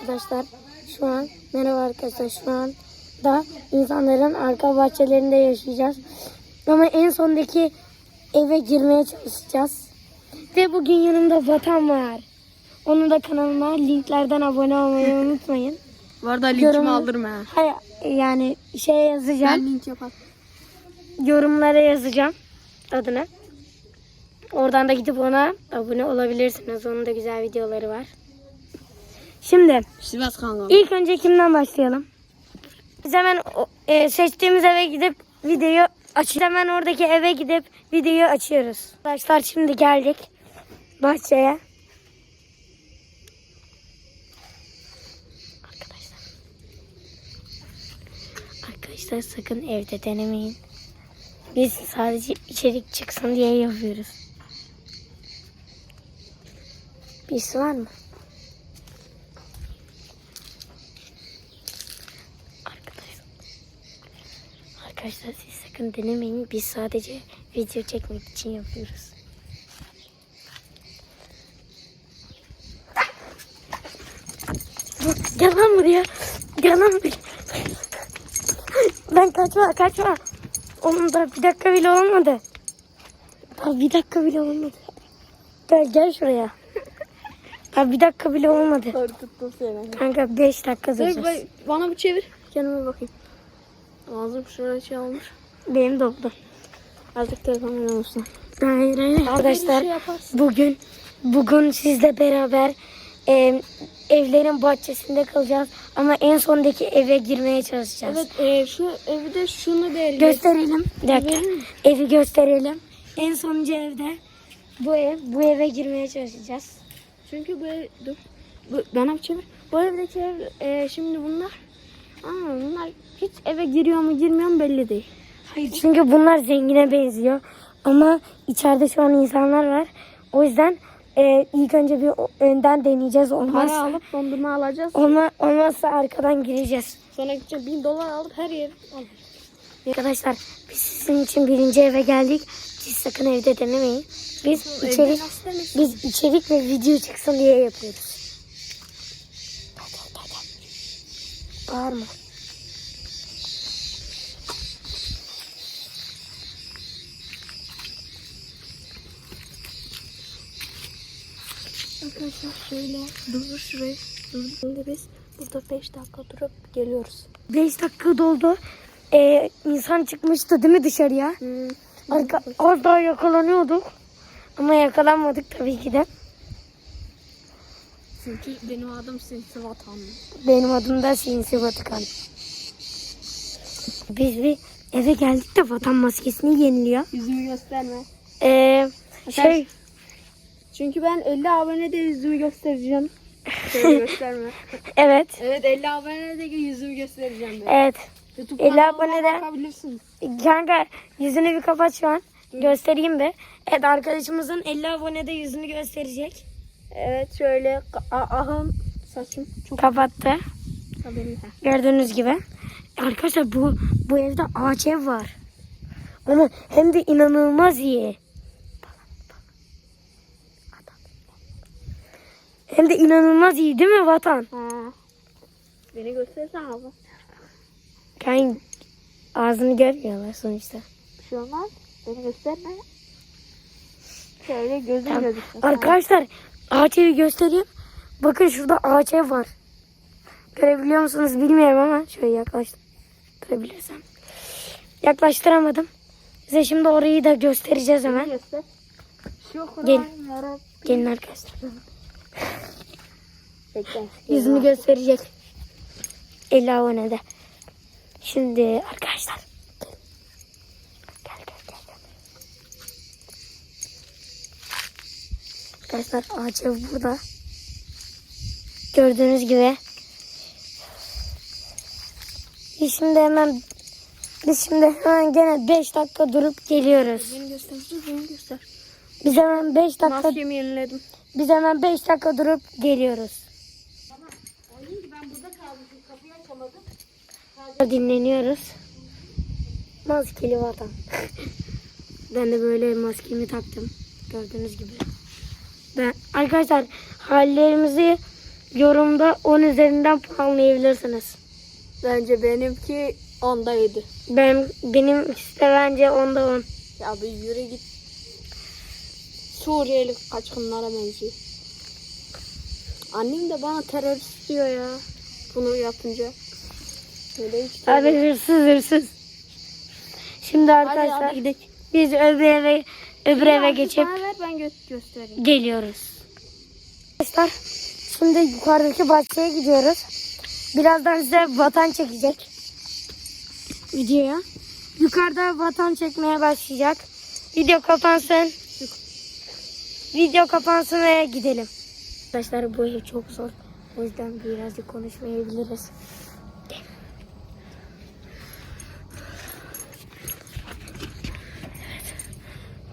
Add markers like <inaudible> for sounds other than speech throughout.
Arkadaşlar şu an merhaba arkadaşlar şu an da insanların arka bahçelerinde yaşayacağız. Ama en sondaki eve girmeye çalışacağız. Ve bugün yanımda Vatan var. Onun da kanalıma linklerden abone olmayı <laughs> unutmayın. Bu arada linkimi Yorum- aldırım ha. Hayır yani şey yazacağım. Ben link yapar. Yorumlara yazacağım adını. Oradan da gidip ona abone olabilirsiniz. Onun da güzel videoları var. Şimdi Sivas kanka. İlk önce kimden başlayalım? Biz hemen o- e, seçtiğimiz eve gidip videoyu aç. Hemen oradaki eve gidip videoyu açıyoruz. Arkadaşlar şimdi geldik bahçeye. Arkadaşlar. Arkadaşlar sakın evde denemeyin. Biz sadece içerik çıksın diye yapıyoruz. Birisi var mı? Arkadaşlar siz sakın denemeyin. Biz sadece video çekmek için yapıyoruz. Gel lan buraya. Gel lan buraya. Lan kaçma kaçma. Onun da bir dakika bile olmadı. Daha bir dakika bile olmadı. Gel gel şuraya. Daha bir dakika bile olmadı. Korkuttum seni. Kanka 5 dakika Dur duracağız. bana bir çevir. Yanıma bakayım. Ağzım şuraya şey olmuş. Benim doldu. Artık telefonu olsun. Hayır hayır. Arkadaşlar şey yaparsın. bugün bugün sizle beraber e, evlerin bahçesinde kalacağız ama en sondaki eve girmeye çalışacağız. Evet e, şu evde şunu bir Gösterelim. Bir dakika. Evi gösterelim. En sonuncu evde bu ev. Bu eve girmeye çalışacağız. Çünkü bu ev, dur. Bu, bana bir çevir. Bu evdeki ev e, şimdi bunlar. Ama bunlar hiç eve giriyor mu girmiyor mu belli değil. Hayır çünkü bunlar zengine benziyor. Ama içeride şu an insanlar var. O yüzden e, ilk önce bir önden deneyeceğiz. Para Olmazsa, alıp dondurma alacağız. olma, olmazsa arkadan gireceğiz. Sonra gideceğiz bin dolar alıp her yeri alacağız. Arkadaşlar biz sizin için birinci eve geldik. Siz sakın evde denemeyin. Biz içerik biz içerik ve video çıksın diye yapıyoruz. Bağırma. Arkadaşlar şöyle durdur şurayı. Durdur. Şimdi biz burada 5 dakika durup geliyoruz. 5 dakika doldu. Ee, insan çıkmıştı değil mi dışarıya? Hmm. Arka, daha yakalanıyorduk. Ama yakalanmadık tabii ki de. Çünkü benim adım Sinsi Vatanlı. Benim adım da Sinsi Batıkan. Biz bir eve geldik de vatan maskesini yeniliyor. Yüzümü gösterme. Ee, şey Çünkü ben 50 abonede yüzümü göstereceğim. Şöyle <laughs> gösterme. evet Evet 50 abonede yüzümü göstereceğim. Ben. evet. YouTube 50 kanalıma abonede- bakabilirsiniz. Kanka yüzünü bir kapat şu an. Göstereyim bir. Evet arkadaşımızın 50 abonede yüzünü gösterecek. Evet şöyle ahım saçım çok Kapattı. haberim. Gördüğünüz gibi. Arkadaşlar bu bu evde ağaç ev var. Ama hem de inanılmaz iyi. Hem de inanılmaz iyi değil mi vatan? Ha. Beni göstersene abi. Kan ağzını görmüyorlar sonuçta. Bir şey olmaz. Beni gösterme. Şöyle gözüm Tamam. gözüksün. Arkadaşlar ağaç evi göstereyim. Bakın şurada ağaç ev var. Görebiliyor musunuz bilmiyorum ama şöyle yaklaştırabilirsem. Yaklaştıramadım. Size şimdi orayı da göstereceğiz hemen. göster. Şükran Gel. yarabbim. Gelin arkadaşlar. Yüzünü gösterecek. 50 abonede. Şimdi arkadaşlar. Gel gel gel. gel. Arkadaşlar ağaç ev burada. Gördüğünüz gibi. Biz şimdi hemen biz şimdi hemen gene 5 dakika durup geliyoruz. Beni göster. Dur beni göster. Biz hemen 5 dakika Maskemi yeniledim. biz hemen 5 dakika durup geliyoruz. Dinleniyoruz. Maskeli vatan. <laughs> ben de böyle maskemi taktım. Gördüğünüz gibi. Ben arkadaşlar hallerimizi yorumda 10 üzerinden puanlayabilirsiniz. Bence benimki ondaydı. Ben benim işte bence 10'da 10. Ya bir yürü git. Suriyeli kaçkınlara benziyor. Annem de bana terörist diyor ya. Bunu yapınca. Böyle hiç Abi hırsız hırsız. Şimdi Hadi arkadaşlar hadi gidelim. biz öbür eve öbür eve geçip ben gö- göstereyim. geliyoruz. Arkadaşlar şimdi yukarıdaki bahçeye gidiyoruz. Birazdan size vatan çekecek. Videoya. Yukarıda vatan çekmeye başlayacak. Video kapansın. Video kapansın ve gidelim. Arkadaşlar bu ev çok zor. O yüzden birazcık konuşmayabiliriz.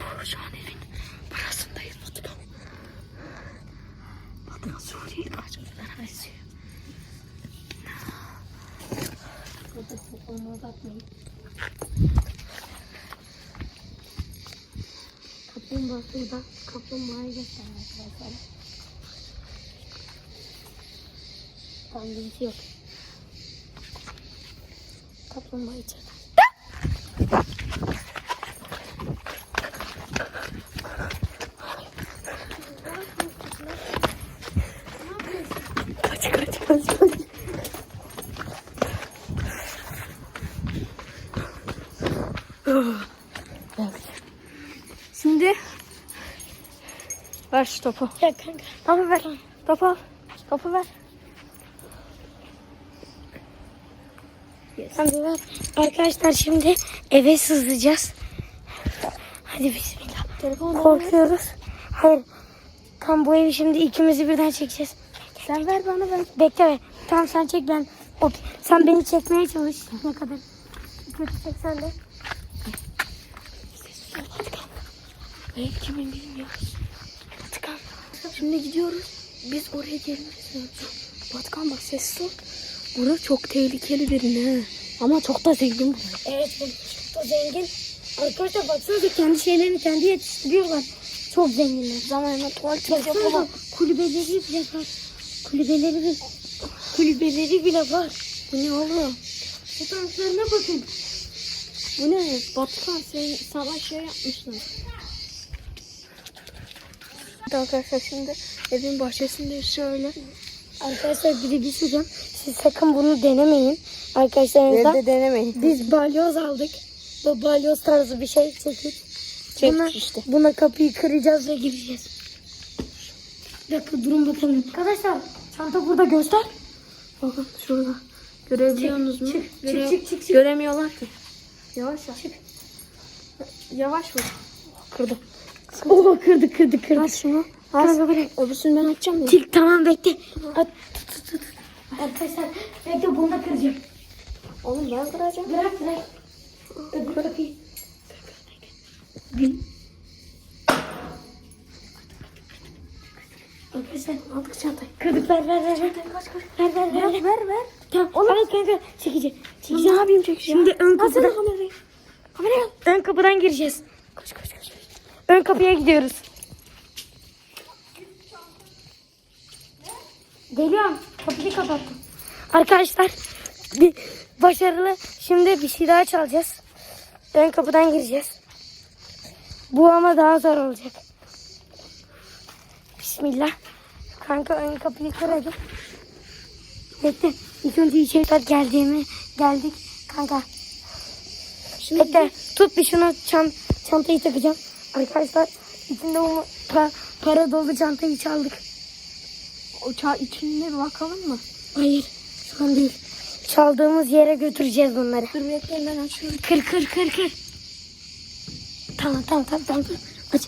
Bu şu an evin burasındayız Batıkan. Batıkan Suriye kaçmadan esiyor. Burada onu bakmayın. Kaplumbağa burada. Kaplumbağayı göstereyim arkadaşlar. Tam birisi yok. Kaplumbağa içeride. Kaç kaç kaç kaç. Şimdi ver şu topu. Ya kanka. Topu ver. Topu al. Topu ver. Ver. Arkadaşlar şimdi eve sızlayacağız. Hadi bismillah. Telefonu Korkuyoruz. Hayır. Tam bu evi şimdi ikimizi birden çekeceğiz. Sen ver bana ben. Bekle be. Tamam sen çek ben. O, sen beni çekmeye çalış. Ne kadar kötü çeksen de. Ev kimin bilmiyoruz. Şimdi gidiyoruz. Biz oraya gelmemiz lazım. Batıkan bak sessiz ol. Burası çok tehlikeli birine. he. Ama çok da zengin burası. Evet bu çok da zengin. Arkadaşlar baksanıza kendi şeylerini kendi yetiştiriyorlar. Çok zenginler. Zamanla tuvalet Baksanıza kulübeleri bile var. Kulübeleri bile, kulübeleri bile var. Bu ne oğlum? Fotoğraflarına bakın. Bu ne? Batıkan sen, sana şey yapmışlar. Arkadaşlar şimdi evin bahçesinde şöyle. Arkadaşlar bir de bir şey diyeceğim. Siz sakın bunu denemeyin. Arkadaşlarınızla. Evde denemeyin. Biz balyoz aldık. Bu balyoz tarzı bir şey çekip. Çek buna, işte. buna kapıyı kıracağız ve gireceğiz. Bir dakika durun bakalım. Arkadaşlar çanta burada göster. Bakın şurada. Görebiliyorsunuz mu? çık, çık, Göre- çık, çık, çık. Göremiyorlar ki. Yavaş yavaş. Yavaş vur. Kırdım. Oo kırdı kırdı kırdı. Aç şunu. Kanka bırak. Öbürsünü ben açacağım ya. Tik tamam bekle. At, tut, tut, tut. Arkadaşlar bekle bunu da kıracağım. Oğlum ben kıracağım. Bırak bırak. Öbür kapıyı. Bin. Arkadaşlar aldık çantayı. Kırdık ver ver ver. ver. Kaç kaç. Ver ver ver. Ver ver. ver. Tamam. Al kanka çekici. Çekici. Ne yapayım çekeceğim? Şimdi ön kapıdan. kamerayı. Kamerayı al. Ön kapıdan gireceğiz. Koş koş koş. Ön kapıya gidiyoruz. Geliyorum. Kapıyı kapattım. Arkadaşlar bir başarılı. Şimdi bir şey daha çalacağız. Ön kapıdan gireceğiz. Bu ama daha zor olacak. Bismillah. Kanka ön kapıyı kır hadi. Bekle. İlk önce içeri geldiğimi geldik. Kanka Bekle tut bir şunu çan, çantayı takacağım. Arkadaşlar içinde o pa- para dolu çantayı çaldık. Uçağı içinde bir bakalım mı? Hayır şu an değil. Çaldığımız yere götüreceğiz bunları. Dur bekleyin ben açıyorum. Kır kır kır kır. Tamam tamam tamam tamam. Aç.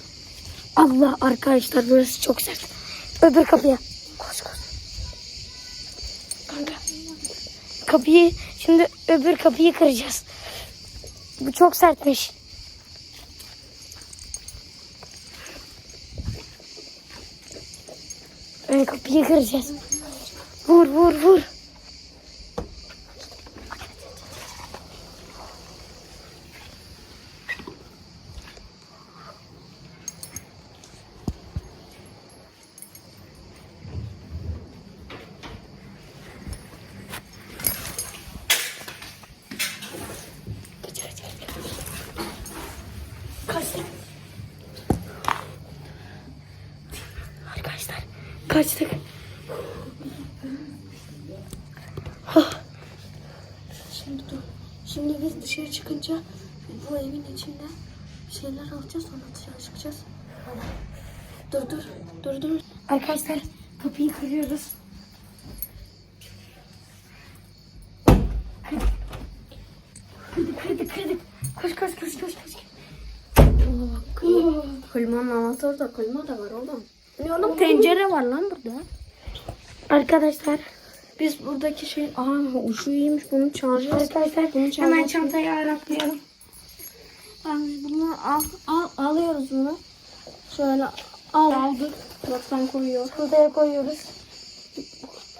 Allah arkadaşlar burası çok sert. Öbür kapıya. Koş koş. Kanka. Kapıyı şimdi öbür kapıyı kıracağız. Bu çok sertmiş. Ön kapıyı kıracağız. Vur vur vur. Kaçtık. Şimdi dur. Şimdi biz dışarı çıkınca bu evin içinde şeyler alacağız sonra dışarı çıkacağız. Dur dur. Dur dur. Arkadaşlar kapıyı kırıyoruz. Kırdık kırdık kırdık. Koş koş koş koş koş. Klimanın anahtarı da klima da var oğlum. Ne oğlum tencere var lan burada. Arkadaşlar Biz buradaki şey... Aa ucu iyiymiş bunu çalacağız. arkadaşlar Bunu hemen çalacağız. çantayı araklayalım. Bunu al, al, alıyoruz bunu. Şöyle al. Aldık. Bak sen koyuyor. Çantaya koyuyoruz.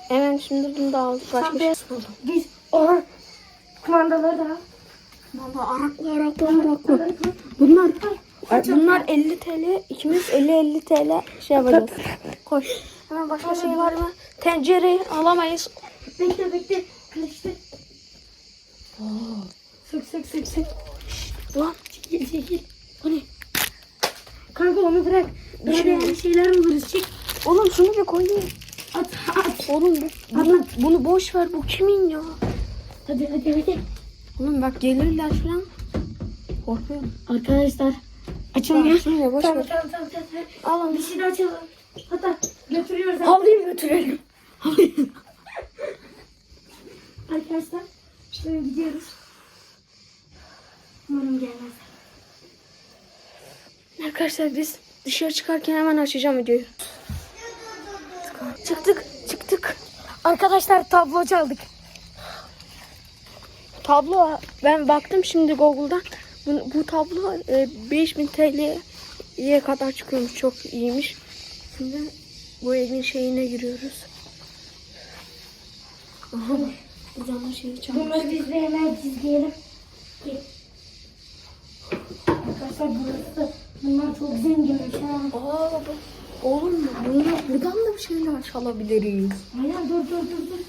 Hemen şimdi bunu da aldık. Başka şey buldum. biz oha kumandaları da Valla araklı araklı araklı. Bunlar bunlar 50 TL. İkimiz 50-50 TL şey yapacağız. Koş. Hemen başka şey var mı? Tencereyi alamayız. Bekle bekle. Kılıçtı. Sık sık sık sık. Lan Çekil çekil. o ne? Kanka onu bırak. Bir şey Böyle bir şeyler buluruz. Çek. Oğlum şunu bir koyayım. At at. Oğlum bu, bunu, bunu boş ver. Bu kimin ya? Hadi hadi hadi. Oğlum bak gelirler falan. Korkuyorum. Arkadaşlar açılmıyor. Açılmıyor, boş tamam, ver. tamam tamam tamam. Alın bir şey de açalım. Hatta götürüyoruz. Havlayayım götürelim. Arkadaşlar şöyle gidiyoruz. Umarım gelmez. Arkadaşlar biz dışarı çıkarken hemen açacağım videoyu. Çıktık çıktık. Arkadaşlar tablo çaldık. Tablo ben baktım şimdi Google'dan. Bu, bu tablo e, 5000 TL'ye kadar çıkıyormuş. Çok iyiymiş. Şimdi bu evin şeyine giriyoruz. Aha. Buradan da şeyi çalmış. Bunları biz de hemen çizgiyelim. Gel. Arkadaşlar burası da bunlar çok zenginmiş ha. Aa baba. Oğlum bunlar, buradan da bir şeyler çalabiliriz. Aynen dur dur dur dur.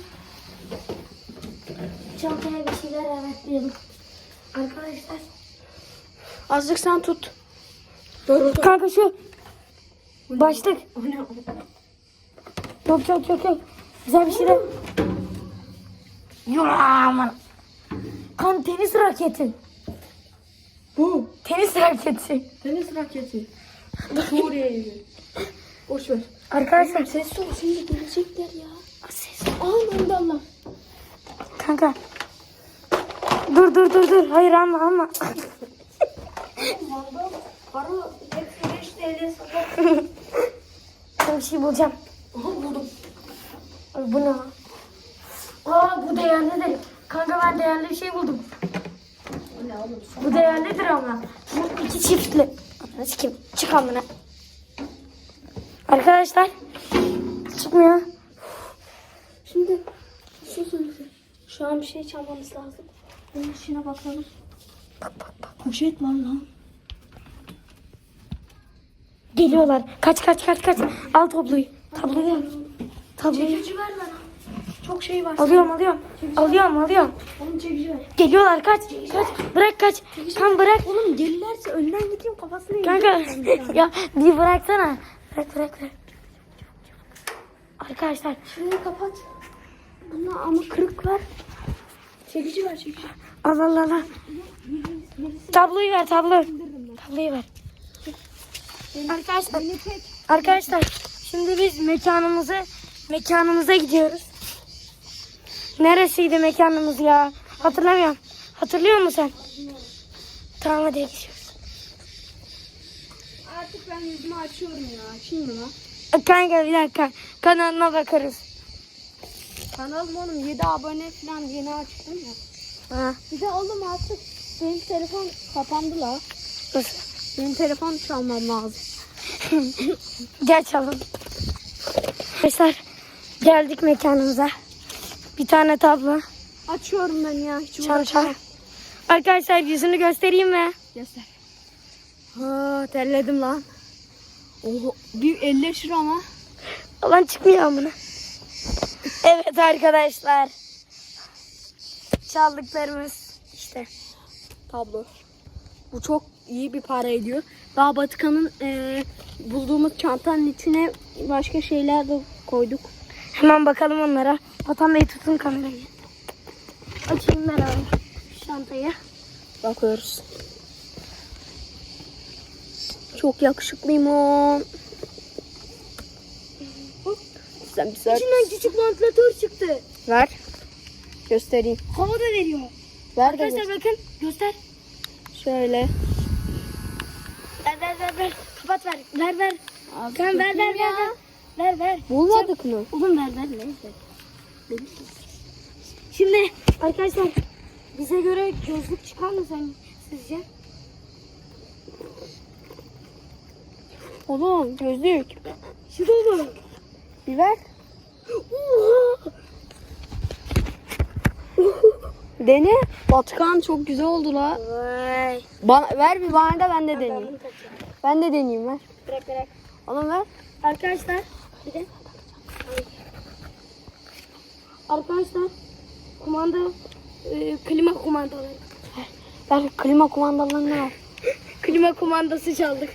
Çantaya bir şeyler araklayalım. Arkadaşlar. Azıcık sen tut. Dur. Kanka şu. Başlık. Yok yok yok yok. Güzel bir şeyler. Yok aman. Kan tenis raketi. Bu. Tenis raketi. Tenis raketi. <laughs> Oraya gidiyor. Boş ver. Arkadaşlar. Ses ol şimdi gelecekler ya. Ses. Aman da Allah. Kanka. Dur dur dur dur. Hayır alma <laughs> alma. Para hepsi 5 TL sabah. Ben bir şey bulacağım. Aha buldum. Ay, Bu ne lan? Aa bu değerlidir. Kanka ben değerli bir şey buldum. Bu ne oğlum? Bu değerlidir ama. Bu iki çiftli. Ananı sikeyim. Çık amına. Arkadaşlar. Çıkmıyor. Şimdi şu söyleyeceğim. Şu an bir şey çalmamız lazım. Bunun içine bakalım. Bak bak bak. Poşet var lan. Geliyorlar. Kaç kaç kaç kaç. Al tabloyu. Tabloyu. Tabloyu. Çekici ver bana. Çok şey var. Alıyorum alıyorum. Alıyorum alıyorum. Oğlum çekici ver. Geliyorlar kaç. Kaç. Bırak kaç. Kan bırak. Oğlum gelirlerse önden gideyim kafasına Kanka ya bir bıraksana. Bırak bırak bırak. Arkadaşlar Şurayı kapat. Buna ama kırık ver. Çekici ver çekici. al al al. al. Tabloyu ver tablo. Tabloyu ver. Arkadaşlar, arkadaşlar şimdi biz mekanımızı mekanımıza gidiyoruz. Neresiydi mekanımız ya? Hatırlamıyorum. Hatırlıyor musun sen? Tamam hadi gidiyoruz. Artık ben yüzümü açıyorum ya. Açayım mı lan? Kanka bir dakika. Kanalına bakarız. Kanalım oğlum 7 abone falan yeni açtım ya. Ha, Bir de oğlum artık benim telefon kapandı la. dur. Benim telefon çalmam lazım. <laughs> Gel çalalım. Arkadaşlar geldik mekanımıza. Bir tane tablo. Açıyorum ben ya. Hiç Çanta. Arkadaşlar yüzünü göstereyim mi? Göster. Ha terledim lan. Oho bir 50 lira ama. Alan çıkmıyor bunu. Evet arkadaşlar. Çaldıklarımız işte. Tablo. Bu çok iyi bir para ediyor. Daha Batıkan'ın eee bulduğumuz çantanın içine başka şeyler de koyduk. Hemen bakalım onlara. Vatan Bey tutun kamerayı. Açayım beraber şantayı. Bakıyoruz. Çok yakışıklıyım o. Sen bir sor. İçinden küçük vantilatör çıktı. Ver. Göstereyim. Hava da veriyor. Ver de Arkadaşlar göster. bakın göster. Şöyle. Ver ver ver. Kapat ver. Ver ver. Sen ver ver ver. ver. Ver ver. Bulmadık mı? Oğlum ver ver ver. Şimdi arkadaşlar bize göre gözlük çıkar mı sen sizce? Oğlum gözlük. Şu dolu. Bir ver. Dene. Batkan çok güzel oldu la. Vay. Bana, ver bir bana da ben de deneyeyim. Ben de deneyeyim ver. Bırak bırak. Oğlum ver. Arkadaşlar bir de Arkadaşlar kumanda e, klima kumandaları. Ver klima kumandalarını ver. <laughs> Klima kumandası çaldık.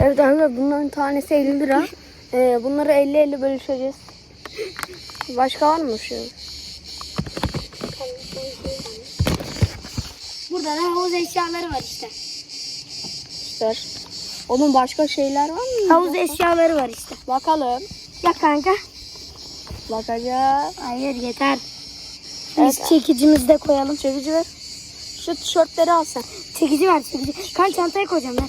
Evet arkadaşlar bunların tanesi 50 lira. Ee, bunları 50-50 bölüşeceğiz. Başka var mı şu? Burada da havuz eşyaları var işte. Göster. Oğlum başka şeyler var mı? Havuz eşyaları var işte. Bakalım. Ya kanka. Bakacağız. Hayır yeter. Evet. Biz çekicimizi de koyalım. Çekici ver. Şu tişörtleri al sen. Çekici ver çekici. Kan çantaya koyacağım ben.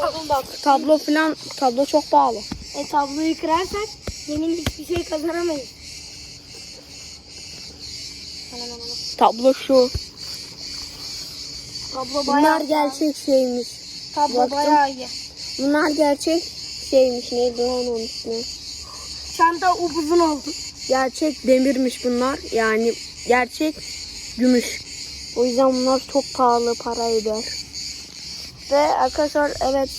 Oğlum bak tablo falan tablo çok pahalı. E tabloyu kırarsak yemin hiçbir şey kazanamayız. Tablo şu. Tablo Bunlar gerçek şeymiş. Tablo baktım. bayağı iyi. Bunlar gerçek şeymiş. Neydi lan onun ismi? Çanta upuzun oldu. Gerçek demirmiş bunlar. Yani gerçek gümüş. O yüzden bunlar çok pahalı para eder. Ve arkadaşlar evet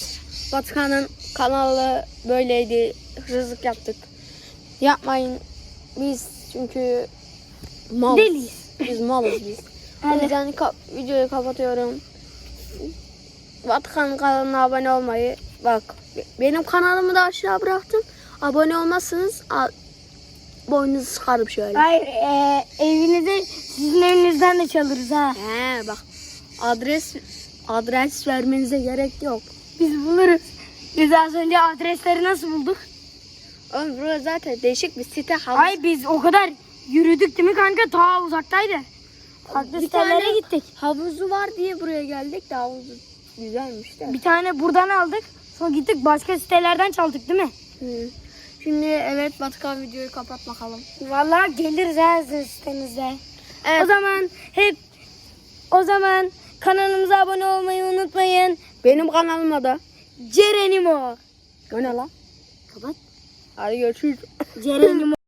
Batıkan'ın kanalı böyleydi. Hırsızlık yaptık. Yapmayın. Biz çünkü malız. Deliyiz. Biz malız biz. O yüzden ka- videoyu kapatıyorum. Batıkan kanalına abone olmayı. Bak benim kanalımı da aşağı bıraktım. Abone olmazsanız boynunuzu sıkarım şöyle. Hayır e, evinizi sizin evinizden de çalırız ha. He bak adres adres vermenize gerek yok. Biz buluruz. Biz az önce adresleri nasıl bulduk? Oğlum burası zaten değişik bir site havuz. Ay biz o kadar yürüdük değil mi kanka? Ta uzaktaydı. Farklı sitelere gittik. havuzu var diye buraya geldik de havuzu güzelmiş de. Bir tane buradan aldık. Sonra gittik başka sitelerden çaldık değil mi? Hı. Şimdi evet Batıkan videoyu kapat bakalım. Vallahi geliriz sizin sitenize. Evet. O zaman hep o zaman kanalımıza abone olmayı unutmayın. Benim kanalıma da. Cerenimo. O ne lan? Kapat. Hadi görüşürüz. Cerenimo. <laughs>